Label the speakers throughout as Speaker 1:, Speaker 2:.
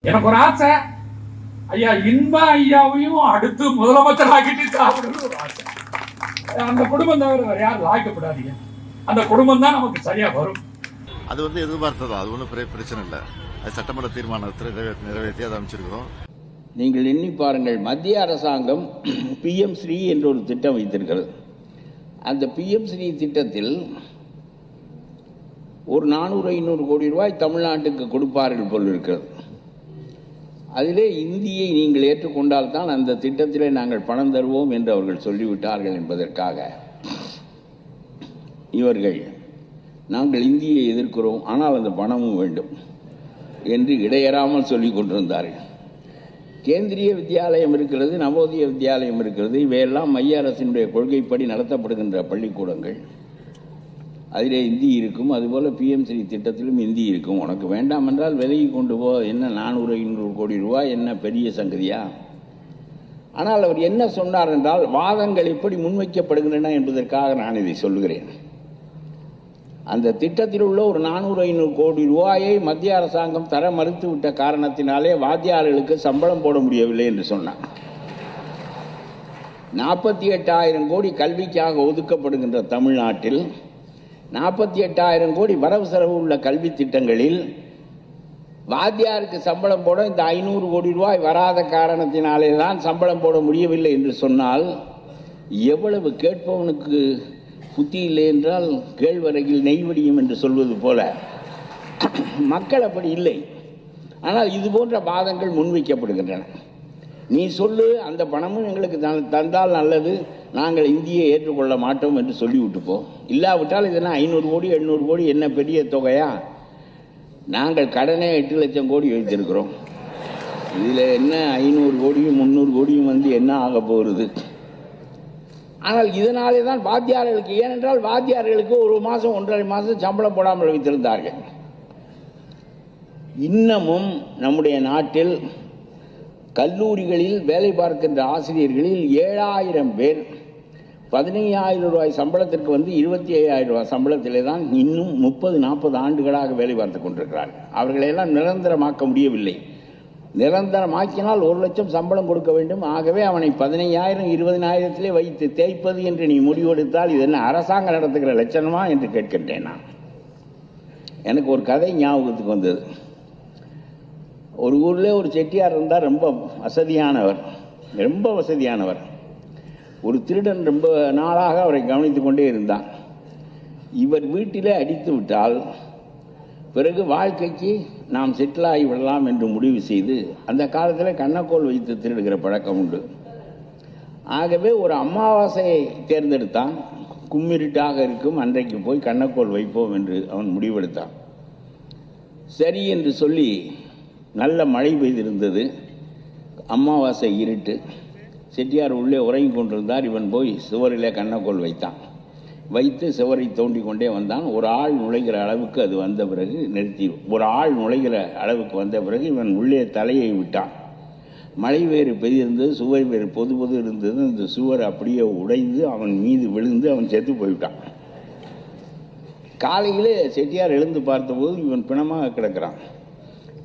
Speaker 1: எனக்கு ஒரு ஆசை ஐயா இன்ப ஐயாவையும் அடுத்து முதலமைச்சர் ஆக்கிட்டு சாப்பிடணும்னு ஒரு ஆசை. அந்த குடும்பம் தவிர வேற யாரும் லாய்க்கப்படாதீங்க. அந்த குடும்பம் தான் நமக்கு சரியா வரும்.
Speaker 2: அது வந்து எதிர்பார்த்தது? அது ஒன்றும் பெரிய பிரச்சனை இல்லை. அது சட்டமன்ற தீர்மானத்தில் நிறைவே- நிறைவேற்றி அதை அமைச்சிருக்கிறோம்
Speaker 3: நீங்கள் எண்ணி பாருங்கள் மத்திய அரசாங்கம் பிஎம் ஸ்ரீ என்ற ஒரு திட்டம் வைத்திருக்கிறது. அந்த பிஎம் ஸ்ரீ திட்டத்தில் ஒரு நானூறு ஐநூறு கோடி ரூபாய் தமிழ்நாட்டுக்கு கொடுப்பார்கள் போல் இருக்கிறது. அதிலே இந்தியை நீங்கள் ஏற்றுக்கொண்டால் தான் அந்த திட்டத்திலே நாங்கள் பணம் தருவோம் என்று அவர்கள் சொல்லிவிட்டார்கள் என்பதற்காக. இவர்கள் நாங்கள் இந்தியை எதிர்க்கிறோம் ஆனால் அந்த பணமும் வேண்டும் என்று இடையறாமல் சொல்லிக் கொண்டிருந்தார்கள். கேந்திரிய வித்யாலயம் இருக்கிறது நவோதய வித்யாலயம் இருக்கிறது இவையெல்லாம் மைய அரசினுடைய கொள்கைப்படி நடத்தப்படுகின்ற பள்ளிக்கூடங்கள். அதிலே இந்தி இருக்கும். அதுபோல் பிஎம்ஸ்ரீ திட்டத்திலும் இந்தி இருக்கும். உனக்கு வேண்டாம் என்றால் விலகி கொண்டு போ. என்ன நானூறு ஐநூறு கோடி ரூபாய் என்ன பெரிய சங்கதியா? ஆனால் அவர் என்ன சொன்னார் என்றால் வாதங்கள் எப்படி முன்வைக்கப்படுகின்றன என்பதற்காக நான் இதை சொல்லுகிறேன். அந்த திட்டத்தில் உள்ள ஒரு நானூறு ஐநூறு கோடி ரூபாயை மத்திய அரசாங்கம் தர மறுத்துவிட்ட காரணத்தினாலே வாத்தியாளர்களுக்கு சம்பளம் போட முடியவில்லை என்று சொன்னார் நாற்பத்தி எட்டாயிரம் கோடி கல்விக்காக ஒதுக்கப்படுகின்ற தமிழ்நாட்டில் நாற்பத்தி எட்டாயிரம் கோடி வரவு செலவு உள்ள கல்வி திட்டங்களில் வாத்தியாருக்கு சம்பளம் போட இந்த ஐநூறு கோடி ரூபாய் வராத காரணத்தினாலே தான் சம்பளம் போட முடியவில்லை என்று சொன்னால் எவ்வளவு கேட்பவனுக்கு புத்தி இல்லை என்றால் கேழ்வரகில் நெய்வடியும் என்று சொல்வது போல. மக்கள் அப்படி இல்லை. ஆனால் இது போன்ற வாதங்கள் முன்வைக்கப்படுகின்றன. நீ சொல்லு அந்த பணமும் எங்களுக்கு தந்தால் நல்லது. நாங்கள் இந்தியை ஏற்றுக்கொள்ள மாட்டோம் என்று சொல்லிவிட்டு போ இல்லாவிட்டால் இதெல்லாம் ஐநூறு கோடி எண்ணூறு கோடி என்ன பெரிய தொகையா? நாங்கள் கடனே எட்டு லட்சம் கோடி வைத்திருக்கிறோம் இதில் என்ன ஐநூறு கோடியும் முந்நூறு கோடியும் வந்து என்ன ஆக போகிறது ஆனால் இதனாலே தான் வாத்தியார்களுக்கு ஏனென்றால் வாத்தியார்களுக்கு ஒரு மாதம் ஒன்றரை மாதம் சம்பளம் போடாமல் வைத்திருந்தார்கள். இன்னமும் நம்முடைய நாட்டில் கல்லூரிகளில் வேலை பார்க்கின்ற ஆசிரியர்களில் ஏழாயிரம் பேர் பதினையாயிரம் ரூபாய் சம்பளத்திற்கு வந்து இருபத்தி ஐயாயிரம் ரூபாய் சம்பளத்திலே தான் இன்னும் முப்பது நாற்பது ஆண்டுகளாக வேலை பார்த்து கொண்டிருக்கிறார்கள் அவர்களையெல்லாம் நிரந்தரமாக்க முடியவில்லை. நிரந்தரமாக்கினால் ஒரு லட்சம் சம்பளம் கொடுக்க வேண்டும். ஆகவே அவனை பதினையாயிரம் இருபதினாயிரத்திலே வைத்து தேய்ப்பது என்று நீ முடிவெடுத்தால் இது என்ன அரசாங்கம் நடத்துகிற லட்சணமா என்று கேட்கின்றேன் நான். எனக்கு ஒரு கதை ஞாபகத்துக்கு வந்தது. ஒரு ஊரில் ஒரு செட்டியார் இருந்தால் ரொம்ப வசதியானவர். ரொம்ப வசதியானவர். ஒரு திருடன் ரொம்ப நாளாக அவரை கவனித்து கொண்டே இருந்தான். இவர் வீட்டிலே அடித்து விட்டால் பிறகு வாழ்க்கைக்கு நாம் செட்டிலாகி விடலாம் என்று முடிவு செய்து அந்த காலத்தில் கண்ணக்கோல் வைத்து திருடுகிற பழக்கம் உண்டு. ஆகவே ஒரு அமாவாசையை தேர்ந்தெடுத்தான். கும்மிருட்டாக இருக்கும் அன்றைக்கு போய் கண்ணக்கோல் வைப்போம் என்று அவன் முடிவெடுத்தான். சரி என்று சொல்லி நல்ல மழை பெய்திருந்தது. அமாவாசை இருட்டு. செட்டியார் உள்ளே உறங்கிக் கொண்டிருந்தார். இவன் போய் சுவரிலே கண்ணக்கோல் வைத்தான். வைத்து சுவரை தோண்டி கொண்டே வந்தான். ஒரு ஆள் நுழைகிற அளவுக்கு அது வந்த பிறகு நிறுத்தி ஒரு ஆள் நுழைகிற அளவுக்கு வந்த பிறகு இவன் உள்ளே தலையை விட்டான். மழை வேறு பெரியிருந்தது சுவர் வேறு பொது பொது இருந்தது. அந்த சுவர் அப்படியே உடைந்து அவன் மீது விழுந்து அவன் செத்து போய்விட்டான். காலையிலே செட்டியார் எழுந்து பார்த்தபோது இவன் பிணமாக கிடக்கிறான்.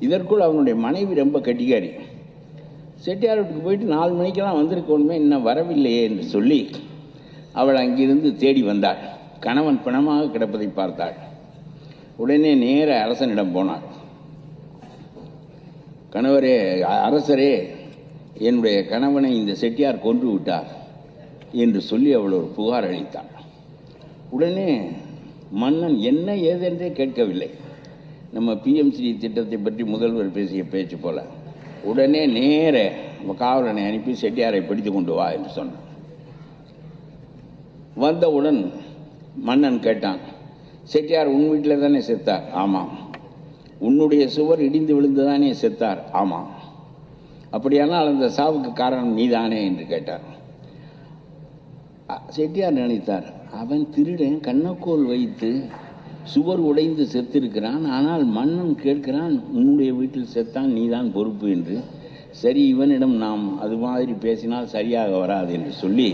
Speaker 3: இதற்குள் அவனுடைய மனைவி ரொம்ப கட்டிக்காரி. செட்டியார் வீட்டுக்கு போயிட்டு நாலு மணிக்கெல்லாம் வந்திருக்கணுமே இன்னும் வரவில்லையே என்று சொல்லி அவள் அங்கிருந்து தேடி வந்தாள் கணவன் பிணமாக கிடப்பதை பார்த்தாள் உடனே நேர அரசனிடம் போனாள் கணவரே அரசரே என்னுடைய கணவனை இந்த செட்டியார் கொன்று விட்டார் என்று சொல்லி அவள் ஒரு புகார் அளித்தாள் உடனே மன்னன் என்ன ஏதென்றே கேட்கவில்லை நம்ம பிஎம்சி திட்டத்தை பற்றி முதல்வர் பேசிய பேச்சு போல உடனே நேர காவலனை அனுப்பி செட்டியாரை பிடித்து கொண்டு வா என்று சொன்னான் வந்தவுடன் மன்னன் கேட்டான் செட்டியார் உன் வீட்டில் தானே செத்தார்? ஆமாம். உன்னுடைய சுவர் இடிந்து விழுந்து தானே செத்தார்? ஆமாம். அப்படியானால் அந்த சாவுக்கு காரணம் நீதானே? என்று கேட்டார். செட்டியார் நினைத்தார் அவன் திருடன் கண்ணக்கோல் வைத்து சுவர் உடைந்து செத்திருக்கிறான் ஆனால் மன்னன் கேட்கிறான் உன்னுடைய வீட்டில் செத்தான் நீதான் பொறுப்பு என்று. சரி இவனிடம் நாம் அது மாதிரி பேசினால் சரியாக வராது என்று சொல்லி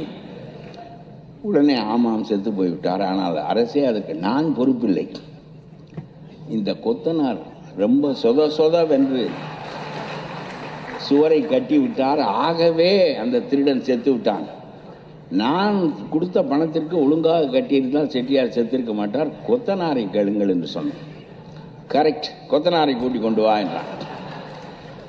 Speaker 3: உடனே ஆமாம் செத்து போய்விட்டார். ஆனால் அரசே அதுக்கு நான் பொறுப்பில்லை. இந்த கொத்தனார் ரொம்ப சொத சொதவென்று சுவரை கட்டி விட்டார். ஆகவே அந்த திருடன் செத்து விட்டான். நான் கொடுத்த பணத்திற்கு ஒழுங்காக கட்டியிருந்தால் செட்டியார் செத்திருக்க மாட்டார். கொத்தனாரை கேளுங்கள் என்று சொன்னேன் கரெக்ட் கொத்தனாரை கூட்டி கொண்டு வா என்றான்.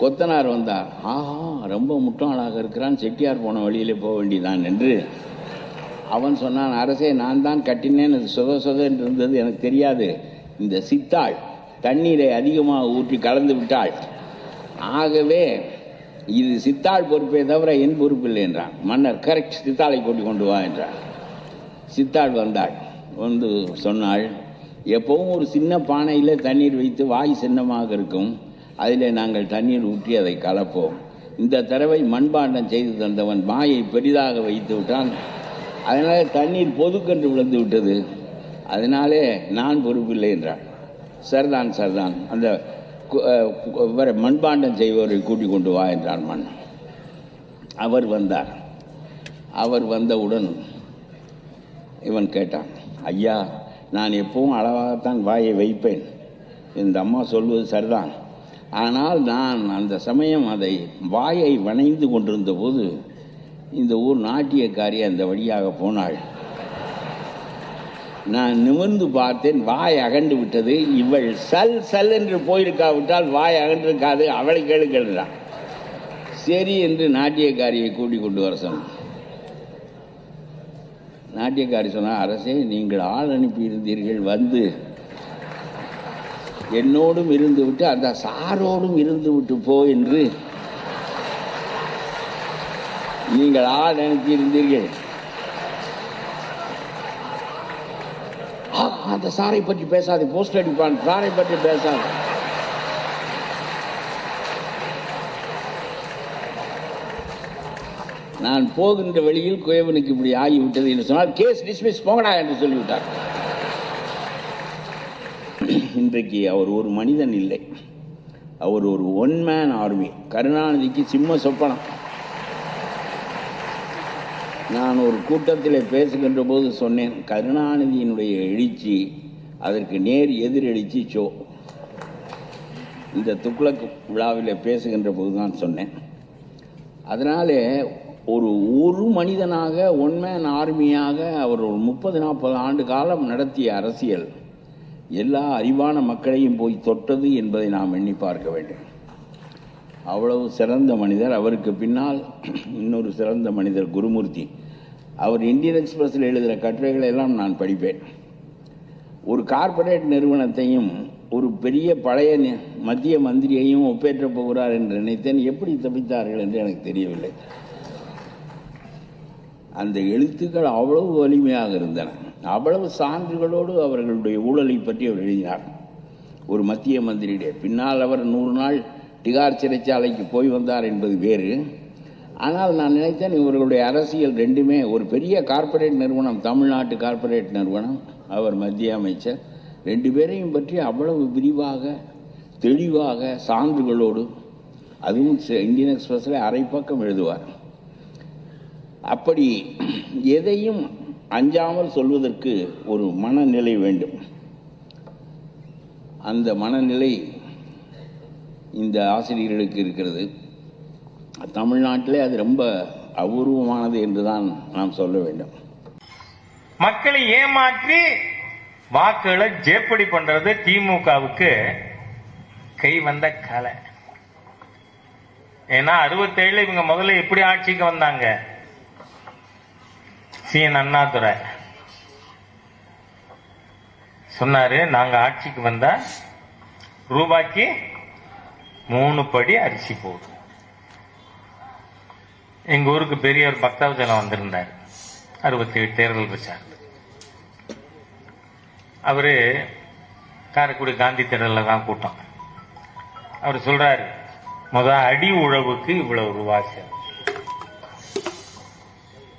Speaker 3: கொத்தனார் வந்தார். ஆஹா ரொம்ப முட்டாளாக இருக்கிறான். செட்டியார் போன வழியிலே போக வேண்டியதான் என்று அவன் சொன்னான் அரசே நான் தான் கட்டினேன். அது சொத சொத என்று இருந்தது. எனக்கு தெரியாது. இந்த சித்தாள் தண்ணீரை அதிகமாக ஊற்றி கலந்து விட்டாள். ஆகவே இது சித்தாள் பொறுப்பே தவிர என் பொறுப்பு இல்லை என்றான். மன்னர் கரெக்ட் சித்தாளை கூட்டி கொண்டு வா என்றான் சித்தாள் வந்தாள். வந்து சொன்னாள் எப்பவும் ஒரு சின்ன பானையில் தண்ணீர் வைத்து வாய் சின்னமாக இருக்கும். அதில் நாங்கள் தண்ணீர் ஊற்றி அதை கலப்போம். இந்த தடவை மண்பாண்டம் செய்து தந்தவன் வாயை பெரிதாக வைத்து விட்டான். அதனால் தண்ணீர் பொதுக்கென்று விழுந்து விட்டது. அதனாலே நான் பொறுப்பில்லை என்றான். சர்தான் சர்தான். அந்த இவரை மண்பாண்டம் செய்பவரை கூட்டிக் கொண்டு வா என்றான் மன்னன். அவர் வந்தார். அவர் வந்தவுடன் இவன் கேட்டான் ஐயா நான் எப்பவும் அளவாகத்தான் வாயை வைப்பேன். இந்த அம்மா சொல்வது சரிதான். ஆனால் நான் அந்த சமயம் அதை வாயை வணைந்து கொண்டிருந்த போது இந்த ஊர் நாட்டியக்காரி அந்த வழியாக போனாள். நான் நிமிர்ந்து பார்த்தேன் வாய் அகண்டு விட்டது. இவள் சல் சல் என்று போயிருக்காவிட்டால் வாய் அகன்றிருக்காது. அவளை கேளுக்கிறான் சரி என்று நாட்டியக்காரியை கூட்டிக் கொண்டு வர சொன்னான். நாட்டியக்காரி சொன்னால் அரசே நீங்கள் ஆள் அனுப்பியிருந்தீர்கள் வந்து. என்னோடும் இருந்து விட்டு அந்த சாரோடும் இருந்து விட்டு போ என்று. நீங்கள் ஆள் அனுப்பியிருந்தீர்கள். அந்த சாரை பற்றி பேசாது போஸ்ட் அடிப்பான் சாரை பற்றி பேசாது. நான் போகின்ற வழியில் குயவனுக்கு இப்படி ஆகிவிட்டது என்று சொன்னால் கேஸ் டிஸ்மிஸ் போகடா என்று சொல்லிவிட்டார். இன்றைக்கு அவர் ஒரு மனிதன் இல்லை. அவர் ஒரு ஒன் மேன் ஆர்மி கருணாநிதிக்கு சிம்ம சொப்பனம். நான் ஒரு கூட்டத்தில் பேசுகின்ற போது சொன்னேன் கருணாநிதியினுடைய எழுச்சி அதற்கு நேர் எதிரெழுச்சி சோ. இந்த துக்ளக் விழாவில் பேசுகின்ற போது தான் சொன்னேன். அதனாலே ஒரு ஒரு மனிதனாக ஒன்மேன் ஆர்மியாக அவர் ஒரு முப்பது நாற்பது ஆண்டு காலம் நடத்திய அரசியல் எல்லா அறிவான மக்களையும் போய் தொட்டது என்பதை நாம் எண்ணி பார்க்க வேண்டும். அவ்வளவு சிறந்த மனிதர் அவருக்கு பின்னால் இன்னொரு சிறந்த மனிதர் குருமூர்த்தி. அவர் இந்தியன் எக்ஸ்பிரஸில் எழுதுகிற கட்டுரைகளை எல்லாம் நான் படிப்பேன். ஒரு கார்ப்பரேட் நிறுவனத்தையும் ஒரு பெரிய பழைய நி- மத்திய மந்திரியையும் ஒப்பேற்றப் போகிறார் என்று நினைத்தேன். எப்படி தப்பித்தார்கள் என்று எனக்கு தெரியவில்லை. அந்த எழுத்துக்கள் அவ்வளவு வலிமையாக இருந்தன. அவ்வளவு சான்றுகளோடு அவர்களுடைய ஊழலை பற்றி அவர் எழுதினார். ஒரு மத்திய மந்திரியுடைய பின்னால் அவர் நூறு நாள் டிகார் சிறைச்சாலைக்கு போய் வந்தார் என்பது வேறு. ஆனால் நான் நினைத்தேன் இவர்களுடைய அரசியல் ரெண்டுமே ஒரு பெரிய கார்ப்பரேட் நிறுவனம் தமிழ்நாட்டு கார்ப்பரேட் நிறுவனம் அவர் மத்திய அமைச்சர். ரெண்டு பேரையும் பற்றி அவ்வளவு விரிவாக தெளிவாக சான்றுகளோடு அதுவும் இந்தியன் எக்ஸ்பிரஸில் அரை பக்கம் எழுதுவார். அப்படி எதையும் அஞ்சாமல் சொல்வதற்கு ஒரு மனநிலை வேண்டும். அந்த மனநிலை இந்த ஆசிரியர்களுக்கு இருக்கிறது. தமிழ்நாட்டிலே அது ரொம்ப அபூர்வமானது என்றுதான் நாம் சொல்ல வேண்டும்.
Speaker 4: மக்களை ஏமாற்றி வாக்குகளை ஜேப்படி பண்றது திமுகவுக்கு கை வந்த கலை. ஏன்னா அறுபத்தேழுல இவங்க முதல்ல எப்படி ஆட்சிக்கு வந்தாங்க? சி. என். அண்ணாதுரை. சொன்னாரு நாங்க ஆட்சிக்கு வந்தா ரூபாய்க்கு மூணு படி அரிசி போடும் எங்க ஊருக்கு பெரிய ஒரு பக்தவஜனம் வந்திருந்தார். அறுபத்தி ஏழு தேர்தல் பிரச்சாரம். அவரு காரைக்குடி காந்தி திடல்ல தான் கூட்டம். அவர் சொல்றாரு முத அடி உழவுக்கு இவ்வளவு ரூபாய் செலவு.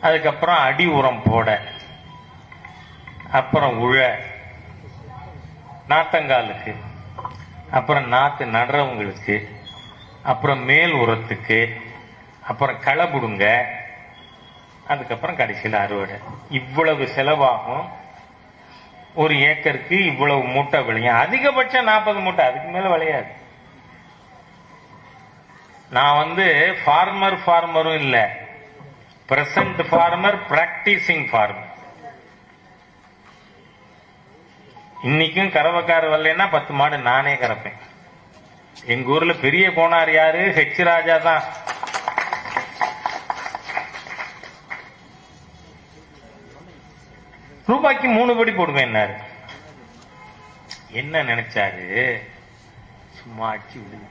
Speaker 4: அதுக்கப்புறம் அடி உரம் போட அப்புறம் உழ நாத்தங்காலுக்கு அப்புறம் நாத்து நடுறவங்களுக்கு அப்புறம் மேல் உரத்துக்கு அப்புறம் களை புடுங்க அதுக்கப்புறம் கடைசியில் அறுவடை. இவ்வளவு செலவாகும். ஒரு ஏக்கருக்கு இவ்வளவு மூட்டை விளையும். அதிகபட்சம் நாற்பது மூட்டை. அதுக்கு மேல விளையாது. நான் வந்து ஃபார்மர் ஃபார்மரும் இல்ல. பிரசன்ட் ஃபார்மர் பிராக்டிசிங் ஃபார்மர் இன்னைக்கும் கறவைக்கார வரலன்னா பத்து மாடு நானே கறப்பேன். எங்க ஊர்ல பெரிய கோனார் யாரு? ஹெச் ராஜா தான். ரூபாய்க்கு மூணு படி போடுவேன் என்ன நினைச்சாரு? சும்மா அடிச்சு விடுது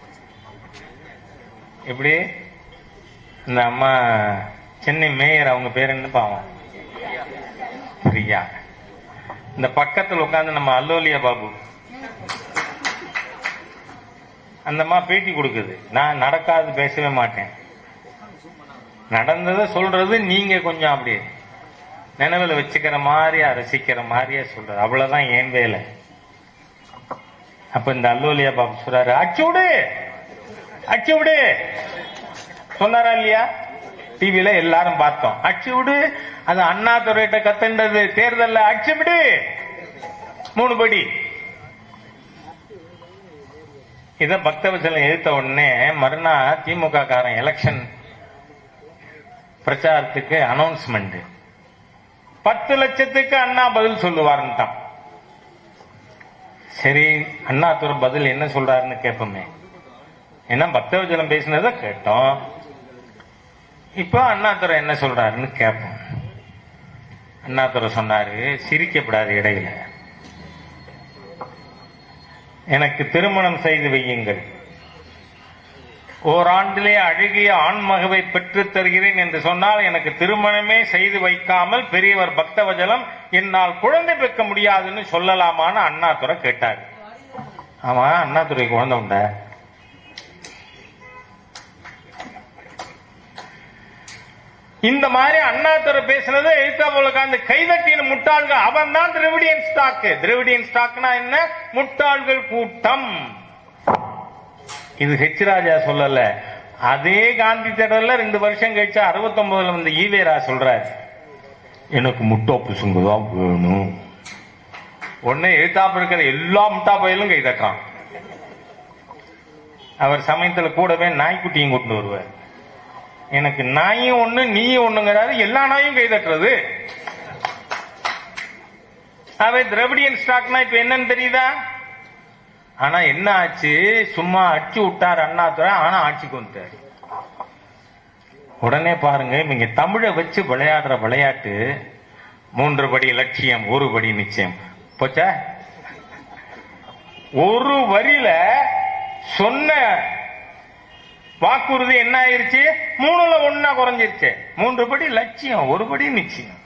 Speaker 4: எப்படி? இந்த அம்மா சென்னை மேயர் அவங்க பேர் என்ன பாவம்? பிரியா. இந்த பக்கத்துல உட்கார்ந்து நம்ம அல்லோலியா பாபு. அந்த அம்மா பேட்டி கொடுக்குது. நான் நடக்காது பேசவே மாட்டேன். நடந்ததை சொல்றது நீங்க கொஞ்சம் அப்படியே. நினைவில் வச்சுக்கிற மாதிரியா ரசிக்கிற மாதிரியா சொல்றாரு. அவ்வளவுதான் ஏன் வேலை? அப்ப இந்த அல்லோலியா பாபு சொல்றாரு அச்சு விடு! அச்சு விடு! சொன்னாரா இல்லையா? டிவியில எல்லாரும் பார்த்தோம். அச்சு விடு! அது அண்ணா துறையிட்ட கத்துண்டது தேர்தல்ல அச்சு விடு! மூணு படி. இத பக்தவச்சலம் எழுத்த உடனே மறுநாள் திமுக காரன் எலெக்ஷன் பிரச்சாரத்துக்கு அனௌன்ஸ்மெண்ட் பத்து லட்சத்துக்கு அண்ணா பதில் சொல்லுவாருன்ட்டான். சரி அண்ணாதுரை பதில் என்ன சொல்றாருன்னு கேட்போமே ஏன்னா பக்தவச்சலம் பேசினதை கேட்டோம். இப்போ அண்ணாதுரை என்ன சொல்றாருன்னு கேட்போம் அண்ணாதுரை சொன்னாரு சிரிக்கப்படாது இடையில. எனக்கு திருமணம் செய்து வையுங்கள். ஓராண்டிலே அழுகிய ஆண்மகவை பெற்றுத் தருகிறேன் என்று சொன்னால் எனக்கு திருமணமே செய்து வைக்காமல் பெரியவர் பக்தவஜலம் என்னால் குழந்தை பெற்க முடியாதுன்னு சொல்லலாமான்னு அண்ணாதுரை கேட்டார். ஆமா அண்ணாதுரை குழந்தை உண்ட? இந்த மாதிரி அண்ணாதுரை பேசினது எழுத்தா போல அந்த கைதட்டின முட்டாள்கள் அவன் தான் திரவிடியன் ஸ்டாக் திரவிடியன் ஸ்டாக்னா என்ன? முட்டாள்கள் கூட்டம். இது ஹெச் ராஜா சொல்லல. அதே காந்தி தேடல ரெண்டு வருஷம் கழிச்சு அறுபத்தொன்பதுல வந்து ஈவேரா சொல்றாரு. எனக்கு முட்டோப்பு சுங்குதான் வேணும். உடனே எழுத்தாப்பு இருக்கிற எல்லா முட்டா பயிலும் கை அவர் சமயத்துல கூடவே நாய்க்குட்டியும் கொண்டு வருவார். எனக்கு நாயும் ஒண்ணு நீயும் ஒண்ணுங்கிறாரு. எல்லா நாயும் கை தட்டுறது. திரவிடியன் ஸ்டாக்னா இப்ப என்னன்னு தெரியுதா? ஆனா என்ன ஆச்சு? சும்மா அடிச்சு விட்டார் அண்ணாதுரை ஆனா ஆட்சிக்கு வந்துட்டாரு. உடனே பாருங்க இவங்க தமிழை வச்சு விளையாடுற விளையாட்டு மூன்று படி லட்சியம் ஒரு படி நிச்சயம். போச்சா? ஒரு வரியில சொன்ன வாக்குறுதி என்ன ஆயிருச்சு? மூணுல ஒன்னா குறைஞ்சிருச்சு. மூன்று படி லட்சியம் ஒரு படி நிச்சயம்.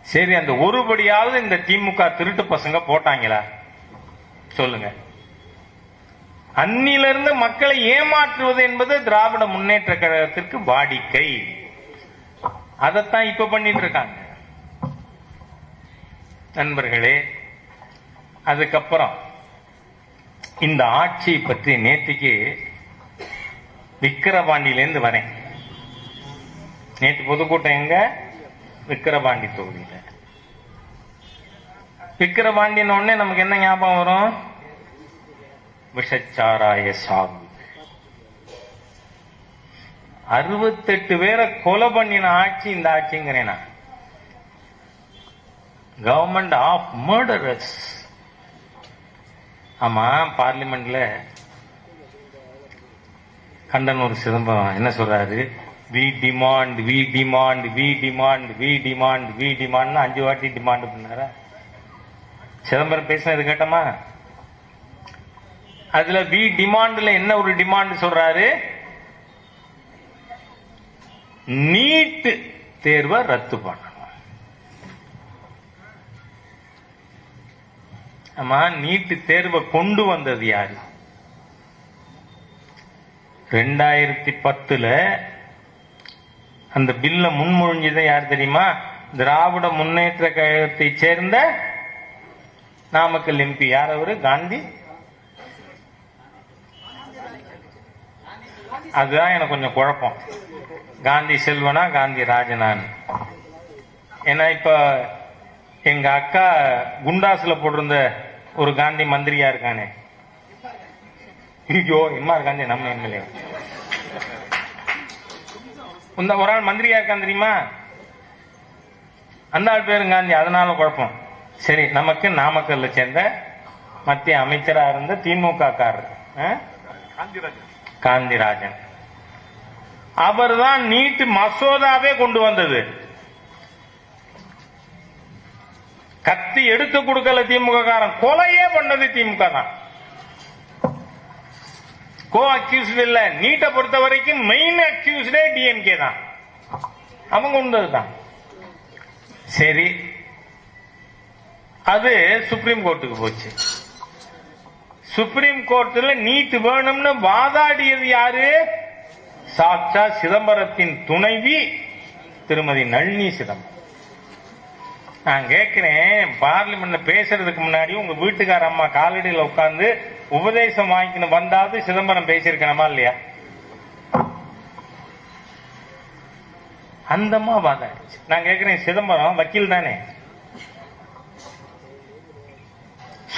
Speaker 4: சரி அந்த ஒரு படியாவது இந்த திமுக திருட்டு பசங்க போட்டாங்களா? சொல்லுங்க. அன்னிலிருந்து மக்களை ஏமாற்றுவது என்பது திராவிட முன்னேற்ற கழகத்திற்கு வாடிக்கை. அதைத்தான் இப்ப பண்ணிட்டு இருக்காங்க. நண்பர்களே அதுக்கப்புறம் இந்த ஆட்சியை பற்றி நேற்றுக்கு விக்கிரவாண்டியிலேருந்து வரேன். நேற்று பொதுக்கூட்டம் எங்க? விக்கிரவாண்டி தொகுதியில். விக்கிரவாண்டின உடனே நமக்கு என்ன ஞாபகம் வரும்? விஷச்சாராய சாமி. அறுபத்தெட்டு பேரை கொலை பண்ணின ஆட்சி இந்த ஆட்சிங்கிறேன் நான். கவர்மெண்ட் ஆஃப் மர்டரஸ் ஆமா பார்லிமெண்ட்ல கண்டனூர் சிதம்பரம் என்ன சொல்றாரு? We demand we demand we demand we demand we demand அஞ்சு வாட்டி டிமாண்ட் பண்ணாரா? சிதம்பரம் பேசினது கேட்டோமா? அதுல வி டிமாண்ட்ல என்ன ஒரு டிமாண்ட் சொல்றாரு? நீட் தேர்வை ரத்து பண்ணணும். ஆமா நீட் தேர்வை கொண்டு வந்தது யாரு? ரெண்டாயிரத்தி பத்துல அந்த பில்ல முன்மொழிஞ்சதை யார் தெரியுமா? திராவிட முன்னேற்ற கழகத்தை சேர்ந்த நாமக்கல் எம்பி. யார் அவரு? காந்தி. அதுதான் எனக்கு கொஞ்சம் குழப்பம். காந்தி செல்வனா காந்தி ராஜனான்னு. ஏன்னா இப்போ எங்கள் அக்கா குண்டாஸில் போட்டிருந்த ஒரு காந்தி மந்திரியா இருக்கானே. ஐயோ இம்மா காந்தி நம்ம எம்எல்ஏ. இந்த ஒரு ஆள் மந்திரியா இருக்கான் தெரியுமா? அந்த ஆள் பேரும் காந்தி அதனால குழப்பம். சரி நமக்கு நாமக்கல்ல சேர்ந்த மத்திய அமைச்சராக இருந்த திமுக காரர் காந்திராஜன் காந்திராஜன். அவர் தான் நீட் மசோதாவே கொண்டு வந்தது. கத்தி எடுத்து கொடுக்கல திமுக காரன். கொலையே பண்ணது திமுக தான். கோ அக்யூஸ்ட் இல்ல. நீட்டை பொறுத்த வரைக்கும் மெயின் அக்யூஸ்டே டிஎம்கே தான். அவங்க உண்டது தான். சரி. அது சுப்ரீம் கோர்ட்டுக்கு போச்சு. சுப்ரீம் கோர்ட்ல நீட் வேணும்னு வாதாடியது யாரு? சாட்சா சிதம்பரத்தின் துணைவி திருமதி நளினி சிதம்பரம். நான் கேட்கிறேன் பார்லிமெண்ட்ல பேசுறதுக்கு முன்னாடி உங்க வீட்டுக்கார அம்மா காலடியில் உட்கார்ந்து உபதேசம் வாங்கிக்கணும் வந்தாவது சிதம்பரம் பேசியிருக்கணுமா இல்லையா? அந்தமா வாதாடிச்சு. நான் கேட்கிறேன் சிதம்பரம் வக்கீல் தானே?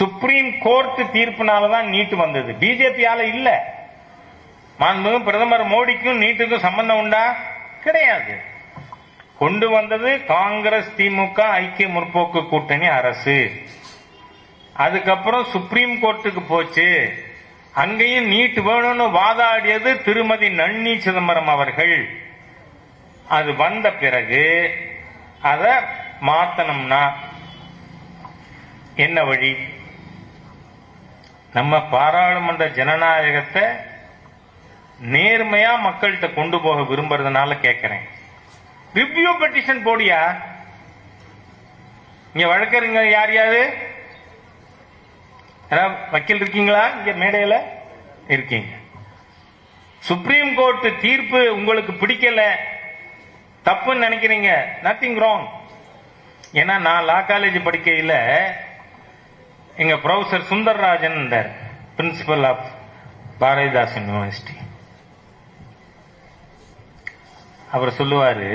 Speaker 4: சுப்ரீம் கோர்ட் தீர்ப்புனாலதான் நீட்டு வந்தது. பிஜேபியால இல்ல. மாண்புமிகு பிரதமர் மோடிக்கும் நீட்டுக்கும் சம்பந்தம் உண்டா? கிடையாது. கொண்டு வந்தது காங்கிரஸ் திமுக ஐக்கிய முற்போக்கு கூட்டணி அரசு. அதுக்கப்புறம் சுப்ரீம் கோர்ட்டுக்கு போச்சு. அங்கேயும் நீட் வேணும்னு வாதாடியது திருமதி நன்னி சிதம்பரம் அவர்கள். அது வந்த பிறகு அத மாத்தனம்னா என்ன வழி? நம்ம பாராளுமன்ற ஜனநாயகத்தை நேர்மையா மக்கள்கிட்ட கொண்டு போக விரும்புறதுனால கேட்கிறேன் ரிவ்யூ பெட்டிஷன் போடியா? இங்க வழக்கறிஞர் யார் யாரு? யாராவது வக்கீல் இருக்கீங்களா? இங்க மேடையில? இருக்கீங்க. சுப்ரீம் கோர்ட் தீர்ப்பு உங்களுக்கு பிடிக்கல. தப்புன்னு நினைக்கிறீங்க. நத்திங் ராங் ஏன்னா நான் லா காலேஜ் படிக்கையில் எங்க ப்ரொஃபசர் சுந்தர்ராஜன் இருந்தார் பிரின்சிபல் ஆஃப் பாரதிதாசன் யூனிவர்சிட்டி அவர் சொல்லுவாரு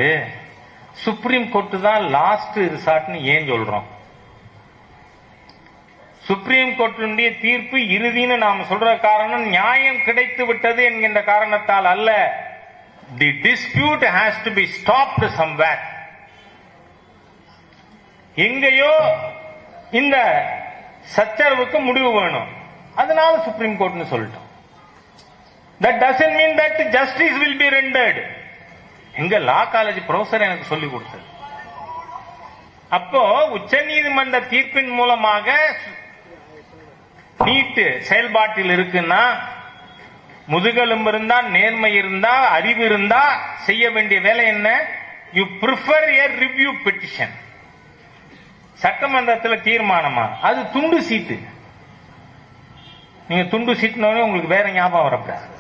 Speaker 4: சுப்ரீம் கோர்ட் தான் லாஸ்ட் ரிசார்ட்னு ஏன் சொல்றோம்? சுப்ரீம் கோர்ட்டினுடைய தீர்ப்பு இறுதின்னு நாம் சொல்ற காரணம் நியாயம் கிடைத்து விட்டது என்கின்ற காரணத்தால் அல்ல. The dispute has to be stopped somewhere எங்கேயோ இந்த சச்சரவுக்கு முடிவு வேணும். அதனால சுப்ரீம் கோர்ட்னு சொல்லிட்டோம். That doesn't mean that justice will be rendered எங்க லா காலேஜ் ப்ரொஃபசர் எனக்கு சொல்லி கொடுத்தது. அப்போ உச்சநீதிமன்ற தீர்ப்பின் மூலமாக நீட் செயல்பாட்டில் இருக்குன்னா முதுகெலும்பு இருந்தா நேர்மை இருந்தா அறிவு இருந்தா செய்ய வேண்டிய வேலை என்ன? You prefer a review petition சட்டமன்றத்தில் தீர்மானமா? அது துண்டு சீட்டு. நீங்க துண்டு சீட்டுனோடனே உங்களுக்கு வேற ஞாபகம் வரப்படாது.